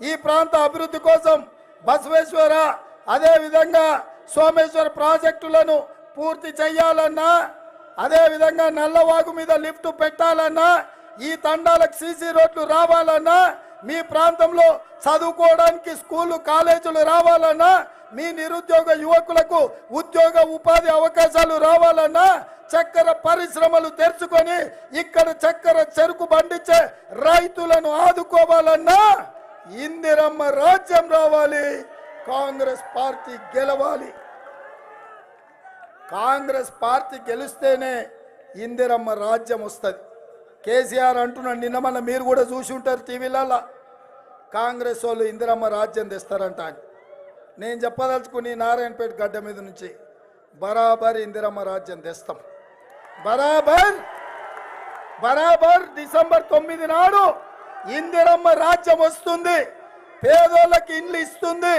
ఈ ప్రాంత అభివృద్ధి కోసం బసవేశ్వర అదే విధంగా సోమేశ్వర ప్రాజెక్టులను పూర్తి చేయాలన్నా అదే విధంగా నల్లవాగు మీద లిఫ్ట్ పెట్టాలన్నా ఈ తండాలకు సీసీ రోడ్లు రావాలన్నా మీ ప్రాంతంలో చదువుకోవడానికి స్కూళ్ళు కాలేజీలు రావాలన్నా మీ నిరుద్యోగ యువకులకు ఉద్యోగ ఉపాధి అవకాశాలు రావాలన్నా చక్కెర పరిశ్రమలు తెరుచుకొని ఇక్కడ చక్కెర చెరుకు పండించే రైతులను ఆదుకోవాలన్నా ఇందిరమ్మ రాజ్యం రావాలి కాంగ్రెస్ పార్టీ గెలవాలి. కాంగ్రెస్ పార్టీ గెలిస్తేనే ఇందిరమ్మ రాజ్యం వస్తుంది. కేసీఆర్ అంటున్నాడు నిన్న మన మీరు కూడా చూసి ఉంటారు టీవీలలో కాంగ్రెస్ వాళ్ళు ఇందిరమ్మ రాజ్యం తెస్తారంట అని. నేను చెప్పదలుచుకుని నారాయణపేట గడ్డ మీద నుంచి బరాబర్ ఇందిరమ్మ రాజ్యం తెస్తాం. బరాబర్ బరాబర్ డిసెంబర్ తొమ్మిది నాడు ఇందిరమ్మ రాజ్యం వస్తుంది. పేదోళ్ళకి ఇండ్లు ఇస్తుంది.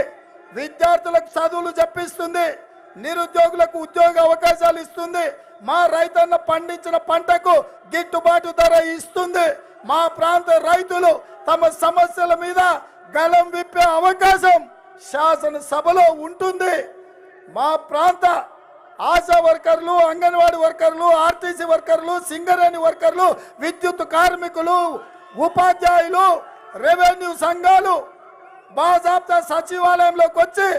విద్యార్థులకు చదువులు చెప్పిస్తుంది. నిరుద్యోగులకు ఉద్యోగ అవకాశాలు ఇస్తుంది. మా రైతన్న పండించిన పంటకు గిట్టుబాటు ధర ఇస్తుంది. మా ప్రాంత రైతులు తమ సమస్యల మీద గళం విప్పే అవకాశం శాసనసభలో ఉంటుంది. మా ప్రాంత ఆశా వర్కర్లు అంగన్వాడీ వర్కర్లు ఆర్టీసీ వర్కర్లు సింగరేణి వర్కర్లు విద్యుత్ కార్మికులు ఉపాధ్యాయులు రెవెన్యూ సంఘాలు బాజాబ్తా సచివాలయంలోకి వచ్చి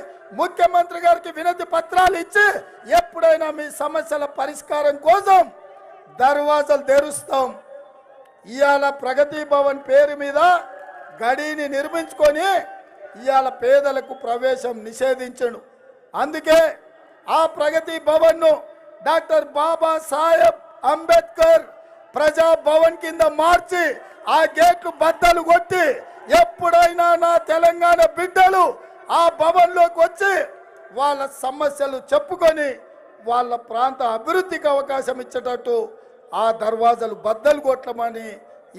ముఖ్యమంత్రి గారికి వినతి పత్రాలు ఇచ్చి ఎప్పుడైనా మీ సమస్యల పరిష్కారం కోసం దర్వాజలు తెరుస్తాం. ఇవాళ ప్రగతి భవన్ పేరు మీద గడిని నిర్మించుకొని ఇవాళ పేదలకు ప్రవేశం నిషేధించను. అందుకే ఆ ప్రగతి భవన్ను డాక్టర్ బాబా సాహెబ్ అంబేద్కర్ ప్రజా భవన్ కింద మార్చి ఆ గేట్లు బద్దలు కొట్టి ఎప్పుడైనా నా తెలంగాణ బిడ్డలు ఆ భవన్లోకి వచ్చి వాళ్ళ సమస్యలు చెప్పుకొని వాళ్ళ ప్రాంత అభివృద్ధికి అవకాశం ఇచ్చేటట్టు ఆ దర్వాజలు బద్దలు కొట్టమని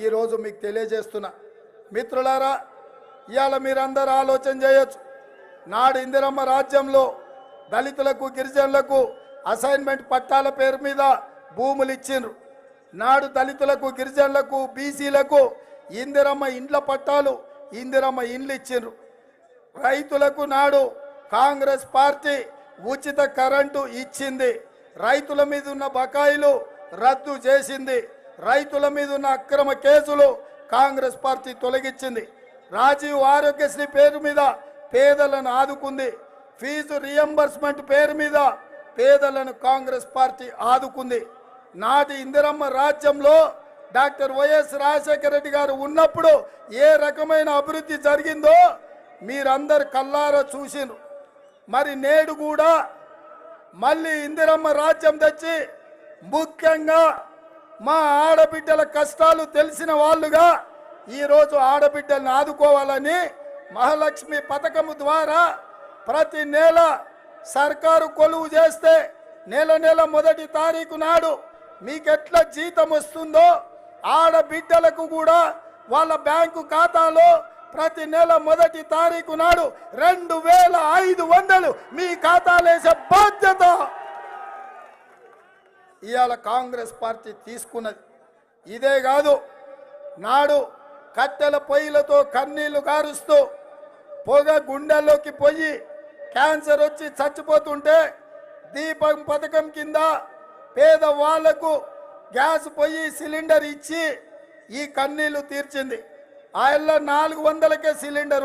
ఈరోజు మీకు తెలియజేస్తున్నా. మిత్రులారా ఇవాళ మీరందరూ ఆలోచన చేయొచ్చు. నాడు ఇందిరమ్మ రాజ్యంలో దళితులకు గిరిజనులకు అసైన్మెంట్ పట్టాల పేరు మీద భూములు ఇచ్చిండ్రు. నాడు దళితులకు గిరిజనులకు బీసీలకు ఇందిరమ్మ ఇండ్ల పట్టాలు ఇందిరమ్మ ఇండ్లు ఇచ్చిండ్రు. రైతులకు నాడు కాంగ్రెస్ పార్టీ ఉచిత కరెంటు ఇచ్చింది. రైతుల మీద ఉన్న బకాయిలు రద్దు చేసింది. రైతుల మీద ఉన్న అక్రమ కేసులు కాంగ్రెస్ పార్టీ తొలగించింది రాజీవ్ ఆరోగ్యశ్రీ పేరు మీద పేదలను ఆదుకుంది. ఫీజు రియంబర్స్మెంట్ పేరు మీద పేదలను కాంగ్రెస్ పార్టీ ఆదుకుంది. నాటి ఇందిరమ్మ రాజ్యంలో డాక్టర్ వైఎస్ రాజశేఖర రెడ్డి గారు ఉన్నప్పుడు ఏ రకమైన అభివృద్ధి జరిగిందో మీరందరు కల్లారా చూసిరు. మరి నేడు కూడా మళ్ళీ ఇందిరమ్మ రాజ్యం తెచ్చి ముఖ్యంగా మా ఆడబిడ్డల కష్టాలు తెలిసిన వాళ్ళుగా ఈరోజు ఆడబిడ్డల్ని ఆదుకోవాలని మహాలక్ష్మి పథకము ద్వారా ప్రతి నెల సర్కారు కొలువు చేస్తే నెల నెల మొదటి తారీఖు నాడు మీకెట్లా జీతం వస్తుందో ఆడబిడ్డలకు కూడా వాళ్ళ బ్యాంకు ఖాతాలో ప్రతి నెల మొదటి తారీఖు నాడు రెండు వేల ఐదు వందలు మీ ఖాతాలేసే బాధ్యత. ఇవాళ కాంగ్రెస్ పార్టీ తీసుకున్నది. ఇదే కాదు నాడు కట్టెల పొయ్యిలతో కన్నీళ్ళు కారుస్తూ పొగ గుండెల్లోకి పోయి క్యాన్సర్ వచ్చి చచ్చిపోతుంటే దీపం పథకం కింద పేదవాళ్ళకు గ్యాస్ పొయ్యి సిలిండర్ ఇచ్చి ఈ కన్నీళ్ళు తీర్చింది. ఆయన నాలుగు వందలకే సిలిండర్